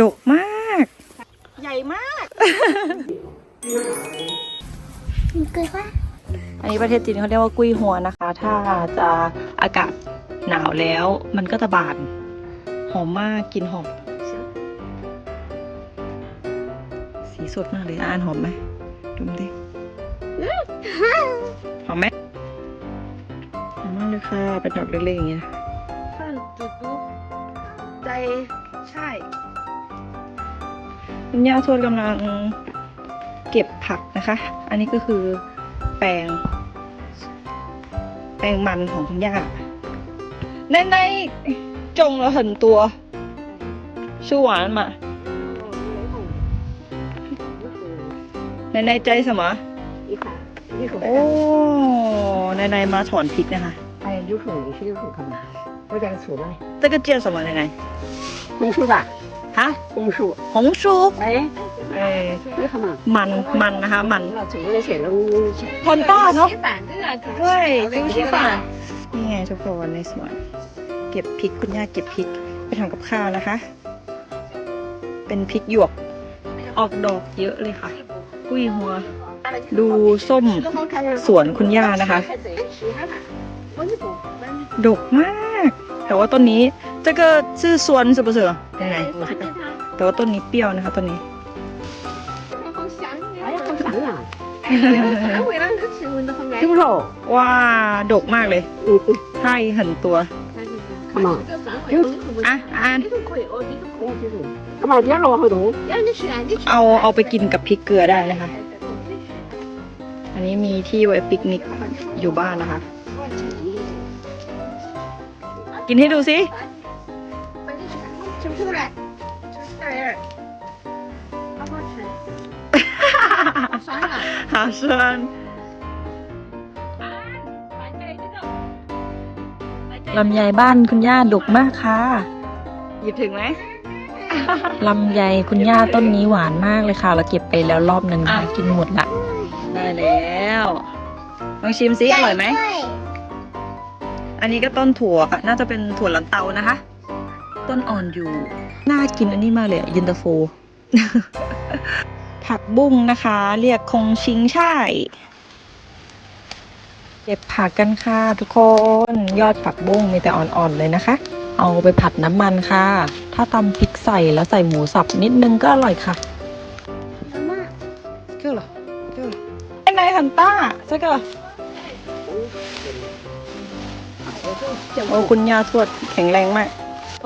ดกมาก ใหญ่มากเกิดว่าอันนี้ประเทศจีนเขาเรียกว่ากุ้ยหัวนะคะ ถ้าจะอากาศหนาวแล้วมันก็จะบาน หอมมากกลินหอม สีสดมากเลยอ่านหอมไหมดมดิหอมไหมหอมมากเลยค่ะเป็นดอกเล็กๆอย่างเงี้ยท่านจุดดูใจใช่ คุณย่าทวดกำลังเก็บผักนะคะ อันนี้ก็คือแปลง แปลงมันของคุณย่า ในในจง了很多吃完嘛ในในใจ什么一看，一口 โอ้ในในมาถอนพริกนะคะ 哎，有口你是有口干嘛？我这个出来，这个叫什么奶奶？红薯吧， 哈，红薯，红薯。哎，哎，你看嘛， มันมันนะคะมัน 那中国的些龙， ทอนต้าเนาะ 饭这个，ด้วยกุ้งชี้ฝานนี่ไงทุกคนในสวน เก็บพริกคุณย่าเก็บพริกไปทำกับข้าวนะคะ เป็นพริกหยวก ออกดอกเยอะเลยค่ะ กุ้ยหัว ดูส้มสวนคุณย่านะคะ ดกมาก แต่ว่าต้นนี้这个是酸是不 เป็ไงแต่ว่าต้นนี้เปรี้ยวนะคะต้นนี้จิ้งโหลว้าดกมากเลยใช่เห็นตัวขมอะอ่านเอาเอาไปกินกับพริกเกลือได้นะคะ อันนี้มีที่ไว้ปิกนิกอยู่บ้านนะคะ กินให้ดูสิ มพู่แหละชมนแต่ะเอามาใหรอ好酸。ลำไยบ้านคุณย่าดกมากค่ะหยิบถึงไหมลำไยคุณย่าต้นนี้หวานมากเลยค่ะ เราเก็บไปแล้วรอบหนึ่งค่ะกินหมดละ ได้แล้วลองชิมซิอร่อยไหม อันนี้ก็ต้นถั่ว น่าจะเป็นถั่วลันเตานะคะ ต้นอ่อนอยู่ น่ากินอันนี้มากเลยยินตาโฟ ผักบุ้งนะคะ เรียกคงชิงช่ายเก็บผักกันค่ะทุกคน ยอดผักบุ้งมีแต่อ่อนๆเลยนะคะ เอาไปผัดน้ำมันค่ะ ถ้าตำพริกใส่แล้วใส่หมูสับนิดนึงก็อร่อยค่ะเกี่ยวหรอเกี่ยวหรอไอ้นายฮันต้าใช่ก็โอ้คุณยาทวดแข็งแรงมาก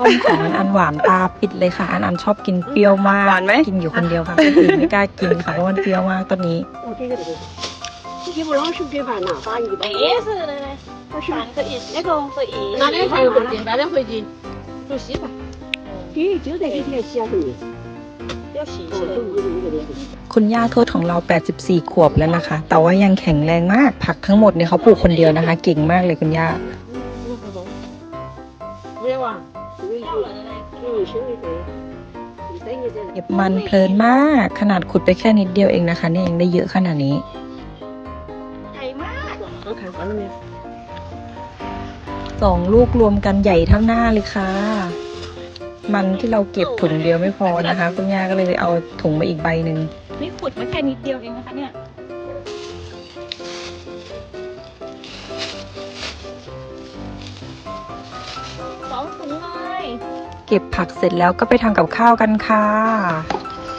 ต้มของอันอันหวานตาปิดเลยค่ะ อันอันชอบกินเปรี้ยวมาก หวานไหมกินอยู่คนเดียวค่ะคนอื่นไม่กล้ากินค่ะเพราะมันเปรี้ยวมากต้นนี้ 我这个这个，这些不老是给饭呐，把一包。是的嘞，不是可以，那个可以。哪两天回去？哪天回去？做稀饭。对，就在这天洗下去。要洗哦，都有一个脸。 คุณย่าทวดของเรา 84 ขวบแล้วนะคะ แต่ว่ายังแข็งแรงมาก ผักทั้งหมดเนี่ยเขาปลูกคนเดียวนะคะ เก่งมากเลยคุณย่า เก็บมันเพลินมาก ขนาดขุดไปแค่นิดเดียวเองนะคะนี่เองได้เยอะขนาดนี้ใหญ่มากต้องถามก่อนเลยสองลูกรวมกันใหญ่ทั้งหน้าเลยค่ะ มันที่เราเก็บถุงเดียวไม่พอนะคะ คุณย่าก็เลยเอาถุงมาอีกใบหนึ่งนี่ขุดมาแค่นิดเดียวเองนะคะเนี่ย เก็บผักเสร็จแล้วก็ไปทำกับข้าวกันค่ะ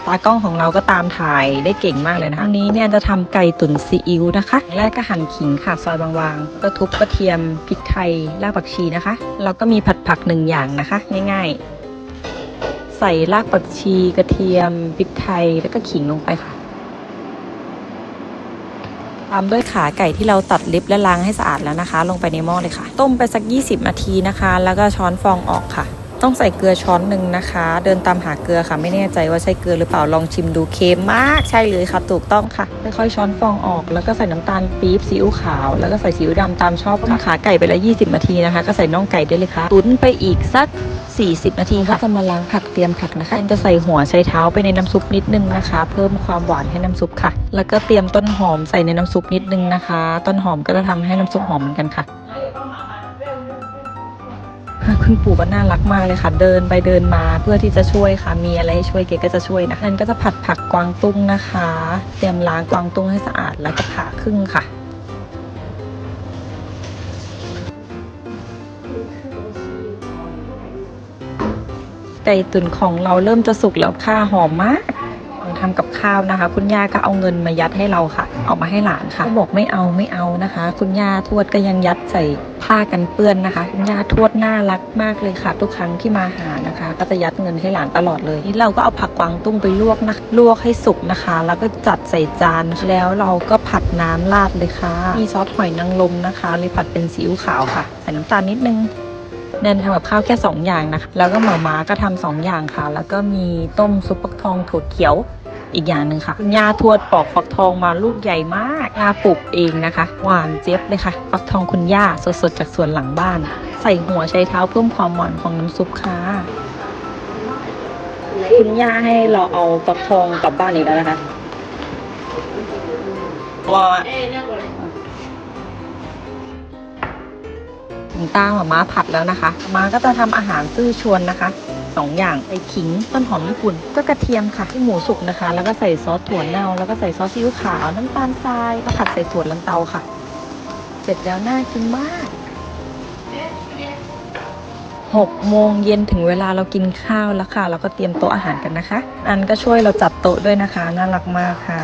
ตากล้องของเราก็ตามถ่ายได้เก่งมากเลยนะคะอันนี้เนี่ยจะทำไก่ตุ๋นซีอิ๊วนะคะ แรกก็หั่นขิงค่ะซอยบางๆ ก็ทุบกระเทียมพริกไทยรากผักชีนะคะ แล้วก็มีผัดผักหนึ่งอย่างนะคะ ง่ายๆ ใส่รากผักชีกระเทียมพริกไทยแล้วก็ขิงลงไปค่ะ ตามด้วยขาไก่ที่เราตัดล็บและล้างให้สะอาดแล้วนะคะ ลงไปในหม้อเลยค่ะ ต้มไปสัก 20 นาทีนะคะ แล้วก็ช้อนฟองออกค่ะ ต้องใส่เกลือช้อนหนึ่งนะคะ เดินตามหาเกลือค่ะ ไม่แน่ใจว่าใช่เกลือหรือเปล่าลองชิมดูเค็มมากใช่เลยค่ะ ถูกต้องค่ะค่อยๆช้อนฟองออก แล้วก็ใส่น้ำตาลปี๊บซีอิ๊วขาว แล้วก็ใส่ซีอิ๊วดำตามชอบค่ะขาไก่ไปละ 20 นาทีนะคะ ก็ใส่น่องไก่ได้เลยค่ะ ตุ๋นไปอีกสัก 40 นาทีค่ะจะมาล้างผักเตรียมผักนะคะจะใส่หัวใช้เท้าไปในน้ำซุปนิดนึงนะคะ เพิ่มความหวานให้น้ำซุปค่ะ แล้วก็เตรียมต้นหอมใส่ในน้ำซุปนิดนึงนะคะ ต้นหอมก็จะทำให้น้ำซุปหอมเหมือนกันค่ะ คุณปู่ก็น่ารักมากเลยค่ะ เดินไปเดินมาเพื่อที่จะช่วยค่ะ มีอะไรให้ช่วยเกก็จะช่วยนะนั่นก็จะผัดผักกวางตุ้งนะคะ เตรียมล้างกวางตุ้งให้สะอาดแล้วก็ผ่าครึ่งค่ะไก่ตุ๋นของเราเริ่มจะสุกแล้วค่ะหอมมากทำกับข้าวนะคะ คุณย่าก็เอาเงินมายัดให้เราค่ะ เอามาให้หลานค่ะบอกไม่เอาไม่เอานะคะ คุณย่าทวดก็ยังยัดใส่ผ้ากันเปื้อนนะคะ คุณย่าทวดน่ารักมากเลยค่ะ ทุกครั้งที่มาหานะคะ ก็จะยัดเงินให้หลานตลอดเลยนี่เราก็เอาผักกวางตุ้งไปลวกนะลวกให้สุกนะคะ แล้วก็จัดใส่จานแล้วเราก็ผัดน้ำราดเลยค่ะมีซอสหอยนางรมนะคะเลยผัดเป็นซีอิ๊วขาวค่ะใส่น้ำตาลนิดนึงแนนทำกับข้าวแค่ 2 อย่างนะคะ แล้วก็หมาม้าก็ทำสองอย่างค่ะ แล้วก็มีต้มซุปฟักทองถั่วเขียว อีกอย่างหนึ่งค่ะคุณย่าทวดปอกฟักทองมาลูกใหญ่มากย่าปลูกเองนะคะ หวานเจี๊ยบเลยค่ะฟักทองคุณย่าสดๆจากสวนหลังบ้าน ใส่หัวใช้เท้าเพิ่มความหวานของน้ำซุปค่ะคุณย่าให้เราเอาฟักทองกลับบ้านอีกแล้วนะคะว่าตั้งหม่าม้าผัดแล้วนะคะมาก็จะทำอาหารซื่อชวนนะคะ สองอย่างใส่ขิงต้นหอมญี่ปุ่น ก็กระเทียมค่ะที่หมูสุกนะคะ แล้วก็ใส่ซอสถั่วเน่าแล้วก็ใส่ซอสซีอิ๊วขาวน้ำตาลทรายก็ผัดใส่ถั่วลันเตาค่ะ เสร็จแล้วน่ากินมากหกโมงเย็นถึงเวลาเรากินข้าวแล้วค่ะ เราก็เตรียมโต๊ะอาหารกันนะคะ อันก็ช่วยเราจัดโต๊ะด้วยนะคะ น่ารักมากค่ะ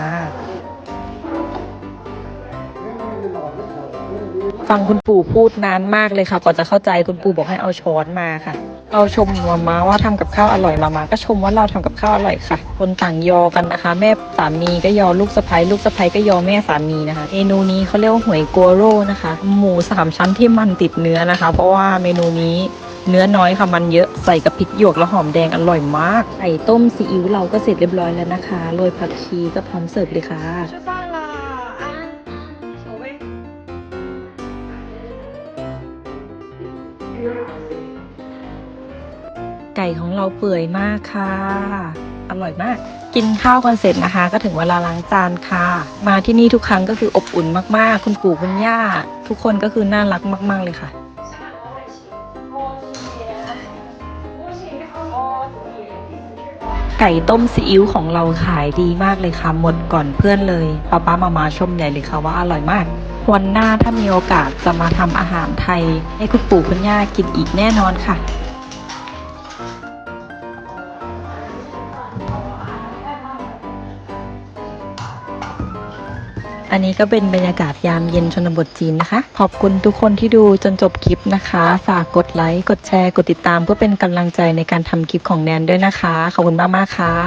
ฟังคุณปู่พูดนานมากเลยค่ะกว่าจะเข้าใจคุณปู่บอกให้เอาช้อนมาค่ะ เราชมมามาว่าทำกับข้าวอร่อยมามาก็ชมว่าเราทำกับข้าวอร่อยค่ะ คนต่างยอกันนะคะ แม่สามีก็ยอลูกสะใภ้ลูกสะใภ้ก็ยอแม่สามีนะคะเมนูนี้เขาเรียกว่าหวยกัวโร่นะคะ หมูสามชั้นที่มันติดเนื้อนะคะ เพราะว่าเมนูนี้เนื้อน้อยค่ะมันเยอะใส่กับพริกหยวกและหอมแดงอร่อยมากไก่ต้มซีอิ๊วเราก็เสร็จเรียบร้อยแล้วนะคะโรยผักชีก็พร้อมเสิร์ฟเลยค่ะ ของเราเปื่อยมากค่ะ อร่อยมาก กินข้าวกันเสร็จนะคะ ก็ถึงเวลาล้างจานค่ะ มาที่นี่ทุกครั้งก็คืออบอุ่นมากๆ คุณปู่คุณย่า ทุกคนก็คือน่ารักมาก ๆ เลยค่ะไก่ต้มซีอิ๊วของเราขายดีมากเลยค่ะ หมดก่อนเพื่อนเลยป้าป้ามามาชมใหญ่เลยค่ะว่าอร่อยมาก วันหน้าถ้ามีโอกาสจะมาทำอาหารไทย ให้คุณปู่คุณย่ากินอีกแน่นอนค่ะ อันนี้ก็เป็นบรรยากาศยามเย็นชนบทจีนนะคะ ขอบคุณทุกคนที่ดูจนจบคลิปนะคะ ฝากกดไลค์ กดแชร์ กดติดตามเพื่อเป็นกำลังใจในการทำคลิปของแนนด้วยนะคะ ขอบคุณมาก ๆ ค่ะ